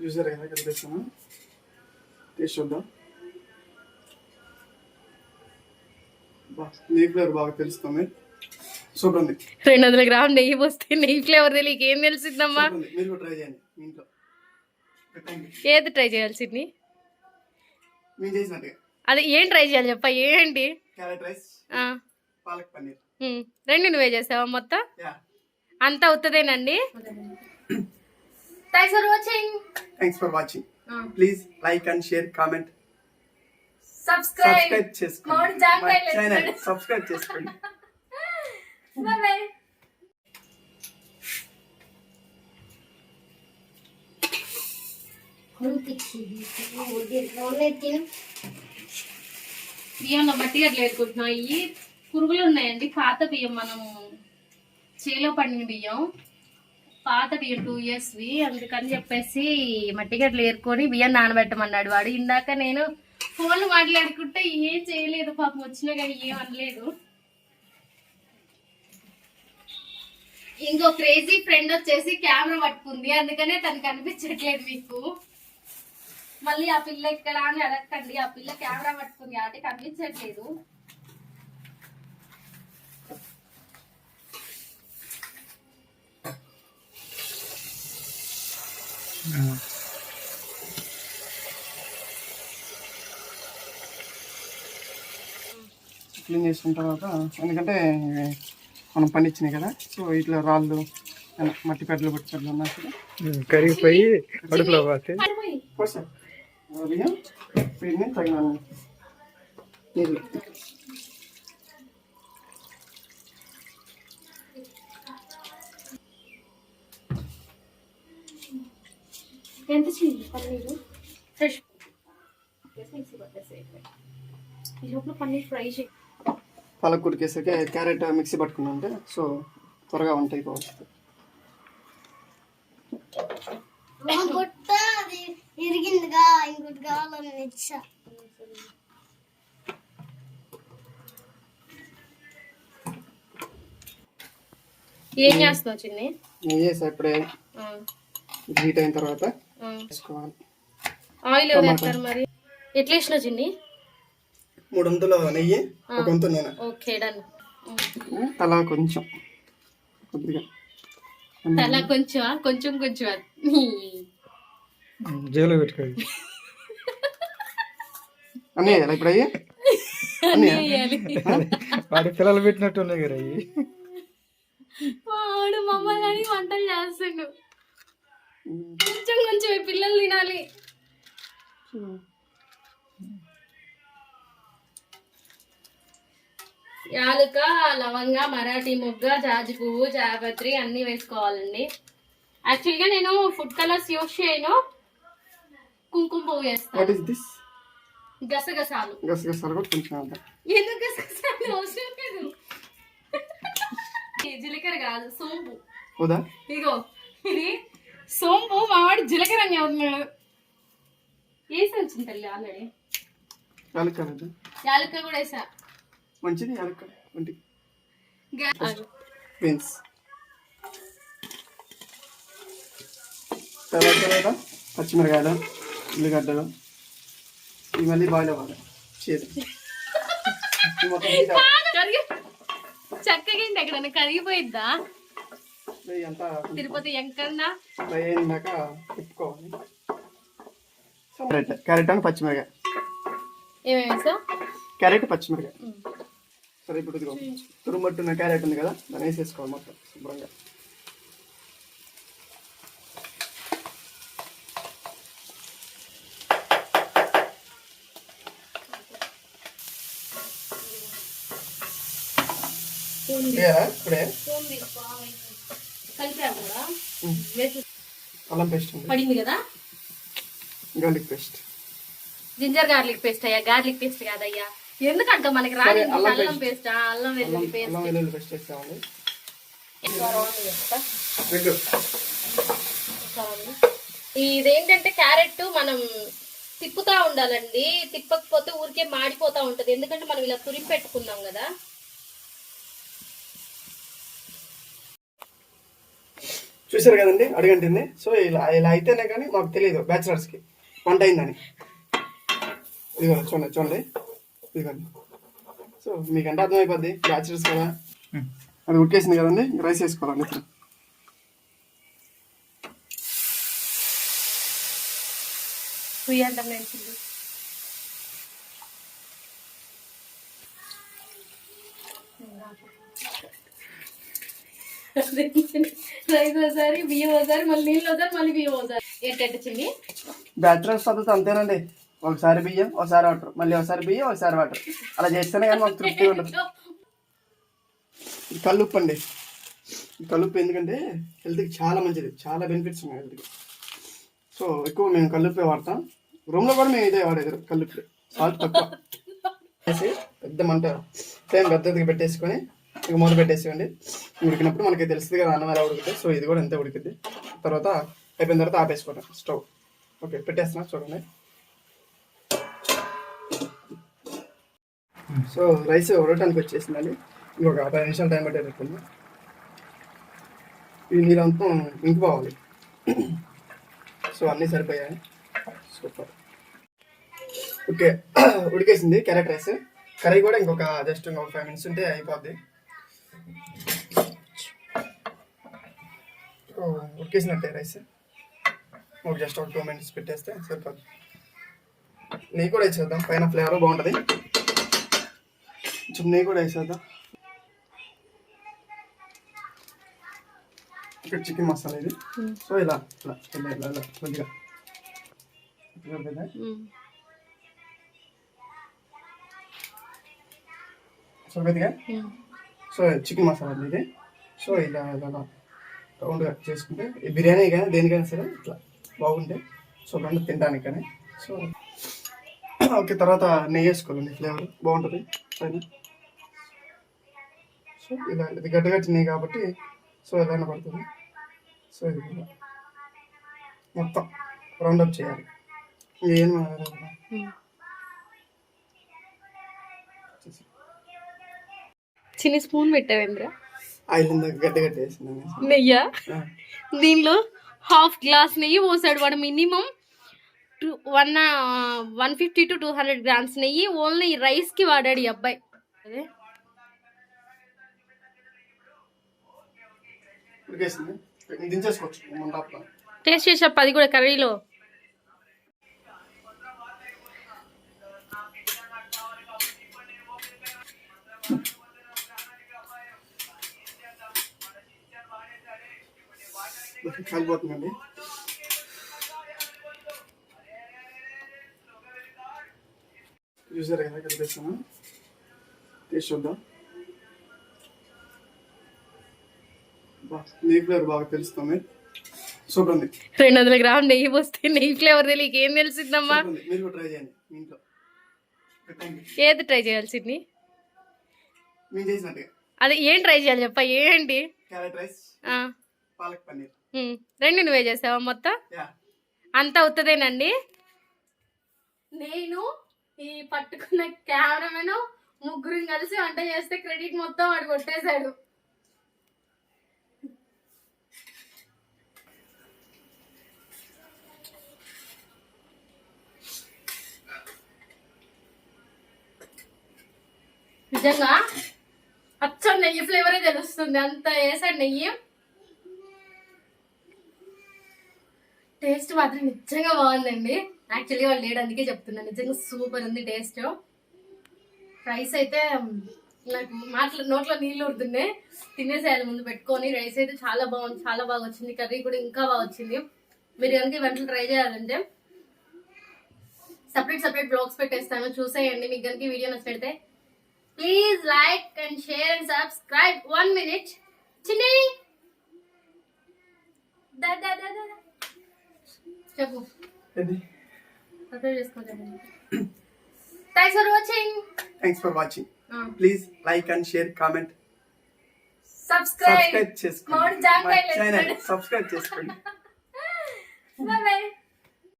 చూసారు కదా కనిపిస్తాను టేస్ట్ చూద్దాం. నెయ్యి ఫ్లేవర్ బాగా తెలుస్తుంది. సూపర్ ఉంది. రెండు వందల గ్రాములు నెయ్యి పోస్తే నెయ్యి ఫ్లేవర్ తెలియక ఏం తెలిసిందమ్మా మీరు కూడా ట్రై చేయండి మీ ఇంట్లో. ఏది ట్రై చేయాల్సింది మేము చేసినట్టుగా. అది ఏం ట్రై చేయాలి చెప్ప ఏంటి? క్యారెట్ రైస్ ఆ, పాలక్ పన్నీర్. రెండు నువ్వే చేసావా మొత్తం? యా. అంతా అవుతుందేనండి thanks for watching thanks for watching please like and share comment subscribe subscribe చేసుకోండి. సబ్స్క్రైబ్ చేసుకోండి. బాయ్ బాయ్ బియ్యంలో మట్టి గట్ల వేసుకుంటున్నాం ఇవి పురుగులు ఉన్నాయండి. పాత బియ్యం మనము చేలో పండిన బియ్యం. పాత బియ్యం టూ ఇయర్స్వి అందుకని చెప్పేసి మట్టి ఏరుకొని బియ్యం నానబెట్టమన్నాడు వాడు. ఇందాక నేను ఫోన్ మాట్లాడుకుంటే ఏం చేయలేదు పాపం వచ్చినా కానీ ఏం అనలేదు. ఇంకో క్రేజీ ఫ్రెండ్ వచ్చేసి కెమెరా పట్టుకుంది. అందుకనే తనకు అనిపించట్లేదు మీకు. మళ్ళీ ఆ పిల్ల ఇక్కడ అని అడగండి ఆ పిల్ల కెమెరా పట్టుకుంది. కాబట్టి కనిపించట్లేదు క్లీన్ చేసుకున్న తర్వాత ఎందుకంటే ఇవి మనం పండించినాయి కదా సో ఇట్లా రాళ్ళు మట్టి పెద్దలు పట్టుకొని ఉన్నాయి కదా కరిగిపోయి కడుపులో బియ్యం తగిన నీళ్ళు ఎంత చేయండి? పన్నీరు? ఫ్రెష్ మిక్సీ ఈ లోపల పన్నీర్ ఫ్రై చేయి. పాలకూర ఉడికేసరికి క్యారెట్ మిక్సీ పట్టుకున్నాం అంటే సో త్వరగా వంట అయిపోవచ్చు గుట్ట అది ఇరిగిందిగా ఇంకోటి కావాలని ఇచ్చా. ఏం చేస్తావు చిన్ని? ఇప్పుడే? హీట్ అయిన తర్వాత ఆయిల్ ఎవరు మరి? ఎట్లా వేసినావు చిన్ని? మూడు వంతుల నెయ్యి ఒక వంతు నేను. ఓకే డన్ తలా కొంచెం. కొద్దిగా. అలా కొంచెం కొంచెం కొంచెం జైలు పెట్టుకోవాలి అన్నీ వేయాలి ఇప్పుడు అయ్యి? వాడి పిల్లలు పెట్టినట్టు ఉన్నాయి కదా వాడు మమ్మల్ని వంటలు చేస్తాడు. కొంచెం కొంచెం పిల్లలు తినాలి. యాలుక లవంగ మరాఠీ మొగ్గ జాజి పువ్వు జాపత్రి అన్నీ వేసుకోవాలండి. యాక్చువల్గా నేను ఫుడ్ కలర్స్ యూస్ చేయను. కుంకుమ పువ్వు వేస్తాను. గసగసాలు. గసగసాలు కూడా కొంచెం వేద్దాం. ఎందుకు గసగసాలు? అవసరం లేదు. ఇది జీలకర్ర కాదు సోంపు. ఇది సోంపు మావాడు జీలకర్ర చదువుతున్నాడు వేసి వచ్చింది తల్లి ఆల్రెడీ? యాలక్కాయ యాలక్క కూడా వేసా. మంచిది యాలక్కాయ వంటి. బీన్స్ తర్వాత పచ్చిమిరకాయలు ఉల్లిగడ్డలు. ఇవి మళ్ళీ బాయిల్ అవ్వాలి. కరిగి చక్కగా ఎక్కడన్నా కరిగిపోయిద్దా? నెయ్యి అంతా తిరుపతి ఎంకన్నా? ఫ్రై అయినాక తిప్పుకోవాలి క్యారెట్ క్యారెట్ అని పచ్చిమిరకాయ ఏమేమి క్యారెట్ పచ్చిమిరకాయ సరే ఇప్పుడు ఇదిగో తురుమట్టున్న క్యారెట్ ఉంది కదా దాన్ని వేసేసుకోవాలి మొత్తం శుభ్రంగా? ఇప్పుడే. కలిపాము కదా ఉమ్. వేసి అల్లం పేస్ట్ ఉంది. పడింది కదా? Garlic paste. Ginger garlic paste అయ్యా గార్లిక్ పేస్ట్ కాదయ్యా. ఎందుకంట మనకి రాదు అల్లం పేస్ట్. అల్లం వెల్లుల్లి పేస్ట్. అల్లం వెల్లుల్లి పేస్ట్ ఇదేంటంటే క్యారెట్ మనం తిప్పుతా ఉండాలండి. తిప్పకపోతే ఊరికే మాడిపోతా ఉంటది. ఎందుకంటే మనం ఇలా తురిమి పెట్టుకున్నాం కదా. చూసారు కదండి? అడుగంటింది. సో ఇలా ఇలా అయితేనే కానీ మాకు తెలియదు బ్యాచిలర్స్కి వంట అయిందని. ఇదిగోండి చూడండి చూడండి. ఇదిగోండి సో మీకంటే అర్థమైపోద్ది. బ్యాచిలర్స్ కదా. అది ఉడికేసింది కదండి? రైస్ వేసుకోవాలండి ఇప్పుడు. పుయ్యి రైస్ ఒకసారి బియ్యం ఒకసారి మళ్ళీ నీళ్ళు ఒకసారి మళ్ళీ బియ్యం ఒకసారి ఏంటంటే చిన్ని? బ్యాచిలర్స్ పద్ధతి అంతేనండి. ఒకసారి బియ్యం ఒకసారి వాటర్. మళ్ళీ ఒకసారి బియ్యం ఒకసారి వాటర్. అలా చేస్తేనే కానీ మాకు తృప్తిగా ఉండదు. కల్లుప్పు అండి. కల్లుప్పు ఎందుకంటే హెల్త్కి చాలా మంచిది. చాలా బెనిఫిట్స్ ఉన్నాయి హెల్త్కి. సో ఎక్కువ మేము కల్లుప్పే వాడతాం. రూమ్లో కూడా మేము ఇదే వాడేది కల్లుప్పు. సాల్ట్ తక్కువ. పెద్ద మంట పెద్దదిగా పెట్టేసుకొని ఇక మూత పెట్టేసేయండి. ఉడికినప్పుడు మనకి తెలుస్తుంది కదా అన్నం ఎలా ఉడికితే. సో ఇది కూడా అంతే ఉడికిద్ది. తర్వాత అయిపోయిన తర్వాత ఆపేసుకోవడం స్టవ్. ఓకే పెట్టేస్తున్నా చూడండి. సో రైస్ ఉడటానికి వచ్చేసిందండి. ఇంకొక పది నిమిషాలు టైం పెట్టేటట్టుంది. ఈ నీళ్ళంతా ఇంకిపోవాలి సో అన్నీ సరిపోయాయి. సూపర్. ఓకే ఉడికేసింది క్యారెట్ రైస్. కర్రీ కూడా ఇంకొక జస్ట్ ఇంకొక ఫైవ్ మినిట్స్ ఉంటే అయిపోద్ది. ఉడికేసినట్టే రైస్. ఒక జస్ట్ ఒక టూ మినిట్స్ పెట్టేస్తే సరిపోద్ది. నెయ్యి కూడా వేసేద్దాం. పైన ఫ్లేవర్ బాగుంటుంది. కొంచెం నెయ్యి కూడా వేసేద్దాం. ఇక్కడ చికెన్ మసాలా ఇది. సో ఇలా ఇలా ఇలా ఇలా ఇలా కొద్దిగా. సో కొద్దిగా. సో చికెన్ మసాలా అండి ఇది. సో ఇలా ఇలా రౌండ్గా చేసుకుంటే ఈ బిర్యానీ కానీ దేనికైనా సరే ఇట్లా బాగుంటే సో రెండు తినడానికి కానీ. సో ఓకే తర్వాత నెయ్యి వేసుకోవాలండి ఫ్లేవర్. బాగుంటుంది పైన సో ఇలా ఇది గడ్డగట్టి నెయ్యి కాబట్టి సో ఎలా పడుతుంది. సో ఇది మొత్తం రౌండ్ అప్ చేయాలి. ఏం చిన్ని స్పూన్ పెట్టావేంద్ర నెయ్యా? దీనిలో హాఫ్ గ్లాస్ నెయ్యి పోసాడు వాడు. Minimum two one one fifty to two hundred grams నెయ్యి ఓన్లీ రైస్కి వాడాడు ఈ అబ్బాయి. అదే. టేస్ట్ చేసా అది కూడా కర్రీలో. కాలిపోతుందండి చూసారు కదా కలిపేస్తాను టేస్ట్ చూద్దాం. నెయ్యి ఫ్లేవర్ బాగా తెలుస్తుంది. సూపర్ ఉంది. రెండు వందల గ్రామ్ నెయ్యి పోస్తే నెయ్యి ఫ్లేవర్ తెలియక ఏం తెలిసిందమ్మా మీరు ట్రై చేయండి ఇంట్లో. ఏది ట్రై మేము చేసినట్టుగా. అదే ఏం ట్రై చేయాలి చెప్ప ఏంటి? Carrot rice palak paneer. రెండు నువ్వే చేసావా మొత్తం? యా. అంత అవుతుందేనండి? నేను ఈ పట్టుకున్న కెమెరామెన్ ముగ్గురు కలిసి వంట చేస్తే క్రెడిట్ మొత్తం వాడు కొట్టేశాడు. నిజంగా అచ్చం నెయ్యి ఫ్లేవరే తెలుస్తుంది. అంత వేసాడు నెయ్యి. టేస్ట్ మాత్రం నిజంగా బాగుందండి. యాక్చువల్లీ వాళ్ళు లేడు అందుకే చెప్తున్నాను నిజంగా సూపర్ ఉంది టేస్ట్. రైస్ అయితే నాకు మాటలు నోట్లో నీళ్ళు ఉడుతున్నాయి తినేసేయాలి ముందు పెట్టుకొని. రైస్ అయితే చాలా బాగుంది చాలా బాగా వచ్చింది. కర్రీ కూడా ఇంకా బాగా వచ్చింది. మీరు కనుక వంటలు ట్రై చేయాలంటే సపరేట్ సపరేట్ బ్లాగ్స్ పెట్టేస్తాను. చూసేయండి. మీకు కనుక వీడియో నచ్చితే please like and share and subscribe one minute చిన్న. దా. చెప్పు thanks for watching thanks for watching please like and share comment subscribe చేసుకోండి. సబ్స్క్రైబ్ చేసుకోండి